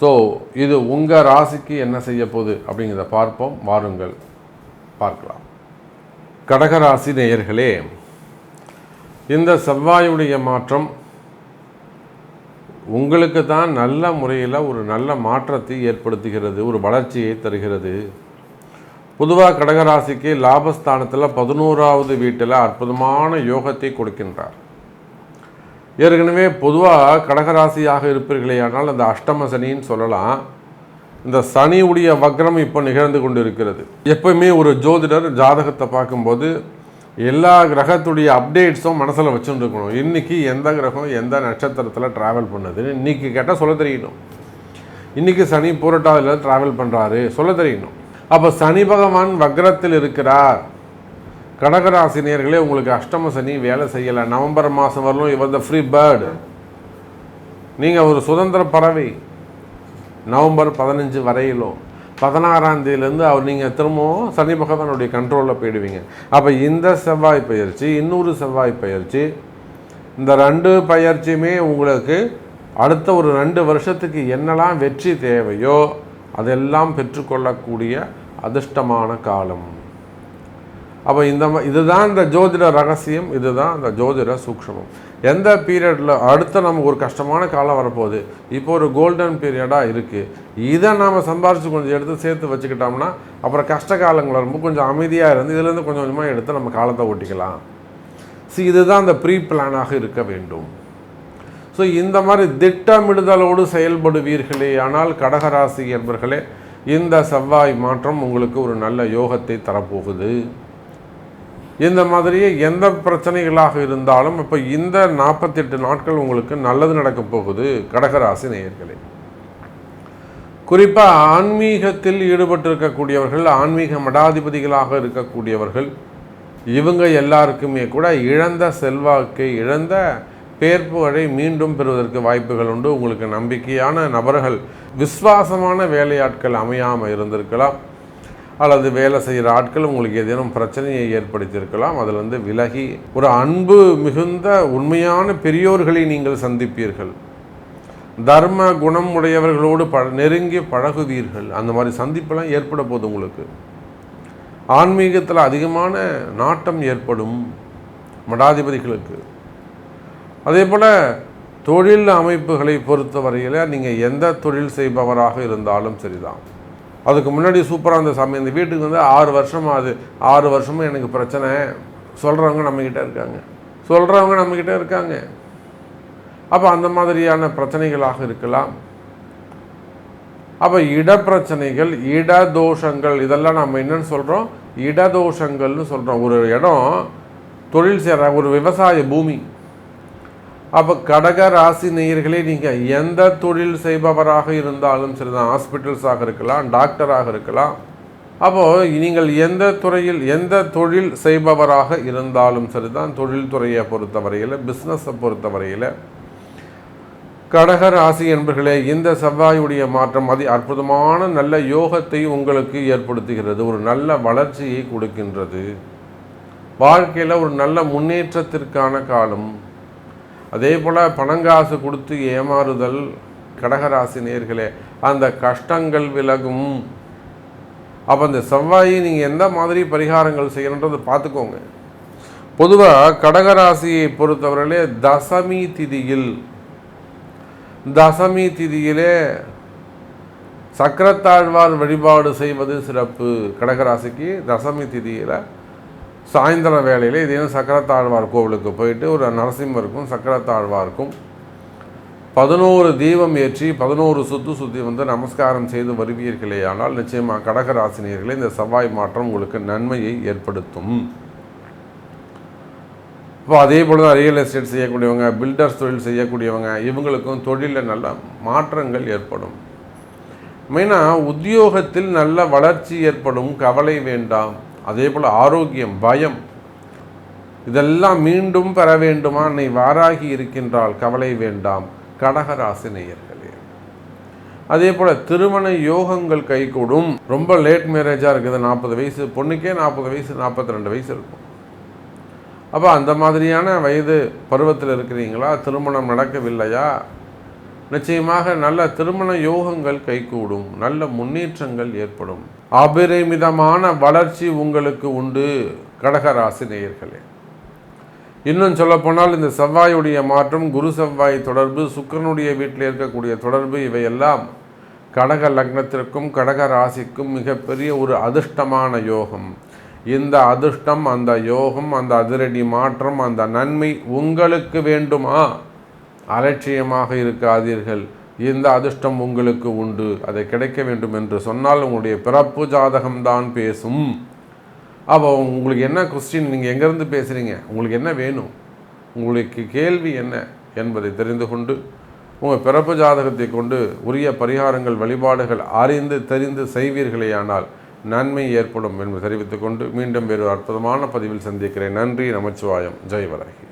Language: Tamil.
ஸோ இது உங்கள் ராசிக்கு என்ன செய்ய போகுது அப்படிங்கிறத பார்ப்போம். வாருங்கள். பார்க்கலாம். கடகராசி நேயர்களே இந்த செவ்வாயுடைய மாற்றம் உங்களுக்கு தான் நல்ல முறையில் ஒரு நல்ல மாற்றத்தை ஏற்படுத்துகிறது ஒரு வளர்ச்சியை தருகிறது. பொதுவாக கடகராசிக்கு லாபஸ்தானத்தில் பதினோராவது வீட்டில் அற்புதமான யோகத்தை கொடுக்கின்றார். ஏற்கனவே பொதுவாக கடகராசியாக இருப்பீர்களே ஆனால் அந்த அஷ்டம சனின்னு சொல்லலாம். இந்த சனியுடைய வக்ரம் இப்போ நிகழ்ந்து கொண்டு இருக்கிறது எப்பயுமே ஒரு ஜோதிடர் ஜாதகத்தை பார்க்கும்போது எல்லா கிரகத்துடைய அப்டேட்ஸும் மனசில் வச்சுட்டு இருக்கணும் இன்றைக்கி எந்த கிரகம் எந்த நட்சத்திரத்தில் ட்ராவல் பண்ணுதுன்னு இன்றைக்கி கேட்டால் சொல்ல தெரியணும். இன்றைக்கி சனி பூரட்டாதில் ட்ராவல் பண்ணுறாரு சொல்ல தெரியணும். அப்போ சனி பகவான் வக்ரத்தில் இருக்கிறார். கடகராசினியர்களே உங்களுக்கு அஷ்டம சனி வேலை செய்யலை. நவம்பர் மாதம் வரலும் இவர் த ஃப்ரீ பேர்டு நீங்கள் ஒரு சுதந்திர பறவை. நவம்பர் பதினஞ்சு வரையிலும். பதினாறாம் தேதியிலேருந்து அவர் நீங்கள் திரும்பவும் சனி பகவானுடைய கண்ட்ரோலில் போயிடுவீங்க. அப்போ இந்த செவ்வாய் பயிற்சி இன்னொரு செவ்வாய் பயிற்சி இந்த ரெண்டு பயிற்சியுமே உங்களுக்கு அடுத்த ஒரு ரெண்டு வருஷத்துக்கு என்னெல்லாம் வெற்றி தேவையோ அதெல்லாம் பெற்றுக்கொள்ளக்கூடிய அதிர்ஷ்டமான காலம். அப்போ இந்த இதுதான் இந்த ஜோதிட ரகசியம் இதுதான் இந்த ஜோதிட சூக்ஷமம். எந்த பீரியடில் அடுத்த நமக்கு ஒரு கஷ்டமான காலம் வரப்போகுது இப்போ ஒரு கோல்டன் பீரியடாக இருக்குது இதை நாம் சம்பாரித்து கொஞ்சம் எடுத்து சேர்த்து வச்சுக்கிட்டோம்னா அப்புறம் கஷ்ட காலங்கள் வரும்போது கொஞ்சம் அமைதியாக இருந்து இதுலேருந்து கொஞ்சம் கொஞ்சமாக எடுத்து நம்ம காலத்தை ஓட்டிக்கலாம். ஸோ இதுதான் அந்த ப்ரீ பிளானாக இருக்க வேண்டும். ஸோ இந்த மாதிரி திட்டமிடுதலோடு செயல்படுவீர்களே ஆனால் கடகராசி என்பர்களே இந்த செவ்வாய் மாற்றம் உங்களுக்கு ஒரு நல்ல யோகத்தை தரப்போகுது. இந்த மாதிரியே எந்த பிரச்சனைகளாக இருந்தாலும் இப்போ இந்த நாற்பத்தெட்டு நாட்கள் உங்களுக்கு நல்லது நடக்கப் போகுது கடகராசி நேயர்களே. குறிப்பாக ஆன்மீகத்தில் ஈடுபட்டிருக்கக்கூடியவர்கள் ஆன்மீக மடாதிபதிகளாக இருக்கக்கூடியவர்கள் இவங்க எல்லாருக்குமே கூட இழந்த செல்வாக்கை இழந்த பேர் மீண்டும் பெறுவதற்கு வாய்ப்புகள் உண்டு. உங்களுக்கு நம்பிக்கையான நபர்கள் விசுவாசமான வேலையாட்கள் அமையாமல் இருந்திருக்கலாம். அல்லது வேலை செய்கிற ஆட்கள் உங்களுக்கு ஏதேனும் பிரச்சனையை ஏற்படுத்தியிருக்கலாம். அதிலிருந்து விலகி ஒரு அன்பு மிகுந்த உண்மையான பெரியோர்களை நீங்கள் சந்திப்பீர்கள். தர்ம குணம் உடையவர்களோடு ப நெருங்கி பழகுவீர்கள். அந்த மாதிரி சந்திப்பெல்லாம் ஏற்பட போகுது உங்களுக்கு. ஆன்மீகத்தில் அதிகமான நாட்டம் ஏற்படும் மடாதிபதிகளுக்கு. அதே போல் தொழில் அமைப்புகளை பொறுத்தவரையில் நீங்கள் எந்த தொழில் செய்பவராக இருந்தாலும் சரிதான். அதுக்கு முன்னாடி சூப்பராக இருந்த சாமி. இந்த வீட்டுக்கு வந்து ஆறு வருஷம் ஆகுது ஆறு வருஷமும் எனக்கு பிரச்சனை. சொல்கிறவங்க நம்மக்கிட்ட இருக்காங்க. சொல்கிறவங்க நம்மக்கிட்ட இருக்காங்க. அப்போ அந்த மாதிரியான பிரச்சனைகளாக இருக்கலாம். அப்போ இடப்பிரச்சனைகள் இடதோஷங்கள் இதெல்லாம் நம்ம என்னென்னு சொல்கிறோம் இடதோஷங்கள்னு சொல்கிறோம் ஒரு இடம் தொழில் செய்கிற ஒரு விவசாய பூமி. அப்போ கடக ராசி நேயர்களே நீங்கள் எந்த தொழில் செய்பவராக இருந்தாலும் சரிதான். ஹாஸ்பிட்டல்ஸாக இருக்கலாம் டாக்டராக இருக்கலாம். அப்போது நீங்கள் எந்த துறையில் எந்த தொழில் செய்பவராக இருந்தாலும் சரிதான். தொழில்துறையை பொறுத்தவரையில் பிஸ்னஸை பொறுத்தவரையில். கடக ராசி என்பர்களே இந்த செவ்வாயுடைய மாற்றம் அதி அற்புதமான நல்ல யோகத்தை உங்களுக்கு ஏற்படுத்துகிறது. ஒரு நல்ல வளர்ச்சியை கொடுக்கின்றது. வாழ்க்கையில் ஒரு நல்ல முன்னேற்றத்திற்கான காலம். அதே போல் பணங்காசு கொடுத்து ஏமாறுதல் கடகராசி நேர்களே அந்த கஷ்டங்கள் விலகும். அப்போ அந்த செவ்வாயை நீங்கள் எந்த மாதிரி பரிகாரங்கள் செய்யணுன்றதை பார்த்துக்கோங்க. பொதுவாக கடகராசியை பொறுத்தவரையிலே தசமி திதியில் தசமி திதியிலே சக்கரத்தாழ்வார் வழிபாடு செய்வது சிறப்பு. கடகராசிக்கு தசமி திதியில் சாயந்தர வேளையில் இதையும் சக்கரத்தாழ்வார் கோவிலுக்கு போயிட்டு ஒரு நரசிம்மருக்கும் சக்கரத்தாழ்வாருக்கும் பதினோரு தீபம் ஏற்றி பதினோரு சுத்து சுற்றி வந்து நமஸ்காரம் செய்து வருவீர்களே ஆனால் நிச்சயமாக கடகராசினியர்களே இந்த செவ்வாய் மாற்றம் உங்களுக்கு நன்மையை ஏற்படுத்தும். இப்போ அதே போல் தான் ரியல் எஸ்டேட் செய்யக்கூடியவங்க பில்டர்ஸ் தொழில் செய்யக்கூடியவங்க இவங்களுக்கும் தொழிலில் நல்ல மாற்றங்கள் ஏற்படும். மெயினாக உத்தியோகத்தில் நல்ல வளர்ச்சி ஏற்படும் கவலை வேண்டாம். அதே போல் ஆரோக்கியம் பயம் இதெல்லாம் மீண்டும் பெற வேண்டுமா? என்னை வாராகி இருக்கின்றால் கவலை வேண்டாம். கடகராசி நேயர்களே. அதே போல் திருமண யோகங்கள் கைகூடும். ரொம்ப லேட் மேரேஜாக இருக்குது. நாற்பது வயசு பொண்ணுக்கே நாற்பது வயசு நாற்பத்தி ரெண்டு வயசு இருக்கும். அப்போ அந்த மாதிரியான வயது பருவத்தில் இருக்கிறீங்களா? திருமணம் நடக்கவில்லையா? நிச்சயமாக நல்ல திருமண யோகங்கள் கைகூடும் நல்ல முன்னேற்றங்கள் ஏற்படும். அபரிமிதமான வளர்ச்சி உங்களுக்கு உண்டு கடகராசி நேயர்களே இன்னும் சொல்லப்போனால் இந்த செவ்வாயுடைய மாற்றம் குரு செவ்வாய் தொடர்பு சுக்கரனுடைய வீட்டில் இருக்கக்கூடிய தொடர்பு இவையெல்லாம் கடக லக்னத்திற்கும் கடக ராசிக்கும் மிகப்பெரிய ஒரு அதிர்ஷ்டமான யோகம். இந்த அதிர்ஷ்டம் அந்த யோகம் அந்த அதிரடி மாற்றம் அந்த நன்மை உங்களுக்கு வேண்டுமா? அலட்சியமாக இருக்காதீர்கள். இந்த அதிர்ஷ்டம் உங்களுக்கு உண்டு. அதை கிடைக்க வேண்டும் என்று சொன்னால் உங்களுடைய பிறப்பு ஜாதகம்தான் பேசும். அப்போ உங்களுக்கு என்ன கொஸ்டின் நீங்கள் எங்கேருந்து பேசுகிறீங்க உங்களுக்கு என்ன வேணும்? உங்களுக்கு கேள்வி என்ன என்பதை தெரிந்து கொண்டு உங்கள் பிறப்பு ஜாதகத்தை கொண்டு உரிய பரிகாரங்கள் வழிபாடுகள் அறிந்து தெரிந்து செய்வீர்களேயானால் நன்மை ஏற்படும் என்று தெரிவித்துக்கொண்டு மீண்டும் வேறு அற்புதமான பதிவில் சந்திக்கிறேன். நன்றி நமச்சிவாயம். ஜெய் வராகி